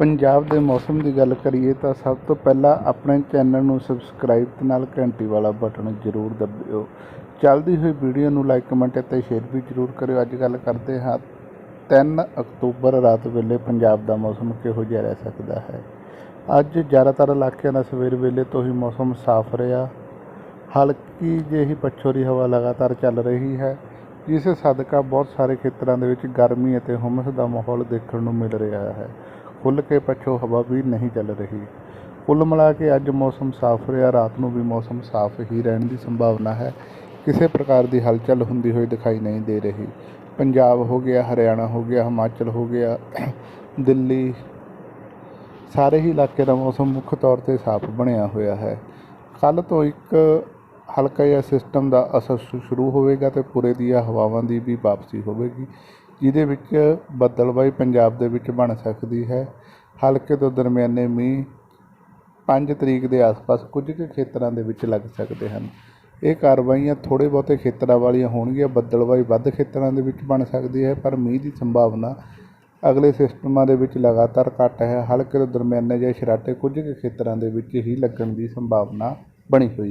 ਪੰਜਾਬ ਦੇ ਮੌਸਮ ਦੀ ਗੱਲ ਕਰੀਏ ਤਾਂ ਸਭ ਤੋਂ ਪਹਿਲਾਂ ਆਪਣੇ ਚੈਨਲ ਨੂੰ ਸਬਸਕ੍ਰਾਈਬ ਤੇ ਨਾਲ ਘੰਟੀ ਵਾਲਾ ਬਟਨ ਜ਼ਰੂਰ ਦਬਾਇਓ ਚੱਲਦੀ ਹੋਈ ਵੀਡੀਓ ਨੂੰ ਲਾਈਕ ਕਮੈਂਟ ਅਤੇ ਸ਼ੇਅਰ ਵੀ ਜ਼ਰੂਰ ਕਰਿਓ। ਅੱਜ ਗੱਲ ਕਰਦੇ ਹਾਂ 3 ਅਕਤੂਬਰ ਰਾਤ ਵੇਲੇ ਪੰਜਾਬ ਦਾ ਮੌਸਮ ਕਿਹੋ ਜਿਹਾ ਰਹਿ ਸਕਦਾ ਹੈ? ਅੱਜ ਜ਼ਿਆਦਾਤਰ ਇਲਾਕਿਆਂ ਦਾ ਸਵੇਰ ਵੇਲੇ ਤੋਂ ਹੀ ਮੌਸਮ ਸਾਫ਼ ਰਿਹਾ। ਹਲਕੀ ਜਿਹੀ ਪੱਛੋਰੀ ਹਵਾ ਲਗਾਤਾਰ ਚੱਲ ਰਹੀ ਹੈ, ਜਿਸ ਸਦਕਾ ਬਹੁਤ ਸਾਰੇ ਖੇਤਰਾਂ ਦੇ ਵਿੱਚ ਗਰਮੀ ਅਤੇ ਹੁਮਸ ਦਾ ਮਾਹੌਲ ਦੇਖਣ ਨੂੰ ਮਿਲ ਰਿਹਾ ਹੈ। ਖੁੱਲ੍ਹ ਕੇ ਪੱਛੋ ਹਵਾ ਵੀ ਨਹੀਂ ਚੱਲ ਰਹੀ। ਕੁੱਲ ਮਿਲਾ ਕੇ ਅੱਜ ਮੌਸਮ ਸਾਫ਼ ਰਿਹਾ, ਰਾਤ ਨੂੰ ਵੀ ਮੌਸਮ ਸਾਫ਼ ਹੀ ਰਹਿਣ ਦੀ ਸੰਭਾਵਨਾ ਹੈ। ਕਿਸੇ ਪ੍ਰਕਾਰ ਦੀ ਹਲਚਲ ਹੁੰਦੀ ਹੋਈ ਦਿਖਾਈ ਨਹੀਂ ਦੇ ਰਹੀ। ਪੰਜਾਬ ਹੋ ਗਿਆ, ਹਰਿਆਣਾ ਹੋ ਗਿਆ, ਹਿਮਾਚਲ ਹੋ ਗਿਆ, ਦਿੱਲੀ, ਸਾਰੇ ਹੀ ਇਲਾਕੇ ਦਾ ਮੌਸਮ ਮੁੱਖ ਤੌਰ 'ਤੇ ਸਾਫ਼ ਬਣਿਆ ਹੋਇਆ ਹੈ। ਕੱਲ੍ਹ ਤੋਂ ਇੱਕ ਹਲਕਾ ਜਿਹਾ ਸਿਸਟਮ ਦਾ ਅਸਰ ਸ਼ੁ- ਸ਼ੁਰੂ ਹੋਵੇਗਾ ਅਤੇ ਪੂਰੇ ਦੀਆਂ ਹਵਾਵਾਂ ਦੀ ਵੀ ਵਾਪਸੀ ਹੋਵੇਗੀ। ਜਿਹਦੇ ਵਿੱਚ ਬੱਦਲਬਾਈ ਪੰਜਾਬ ਦੇ ਵਿੱਚ ਬਣ ਸਕਦੀ ਹੈ। ਹਲਕੇ ਤੋਂ ਦਰਮਿਆਨੇ ਮੀਂਹ 5 ਤਰੀਕ ਦੇ ਆਸ-ਪਾਸ ਕੁਝ ਕੁ ਖੇਤਰਾਂ ਦੇ ਵਿੱਚ ਲੱਗ ਸਕਦੇ ਹਨ। ਇਹ ਕਾਰਵਾਈਆਂ ਥੋੜ੍ਹੇ ਬਹੁਤੇ ਖੇਤਰਾਂ ਵਾਲੀਆਂ ਹੋਣਗੀਆਂ। ਬੱਦਲਬਾਈ ਵੱਧ ਖੇਤਰਾਂ ਦੇ ਵਿੱਚ ਬਣ ਸਕਦੀ ਹੈ, ਪਰ ਮੀਂਹ ਦੀ ਸੰਭਾਵਨਾ ਅਗਲੇ ਸਿਸਟਮਾਂ ਦੇ ਵਿੱਚ ਲਗਾਤਾਰ ਘੱਟ ਹੈ। ਹਲਕੇ ਤੋਂ ਦਰਮਿਆਨੇ ਜਿਹੇ ਸ਼ਰਾਟੇ ਕੁਝ ਕੁ ਖੇਤਰਾਂ ਦੇ ਵਿੱਚ ਹੀ ਲੱਗਣ ਦੀ ਸੰਭਾਵਨਾ ਬਣੀ ਹੋਈ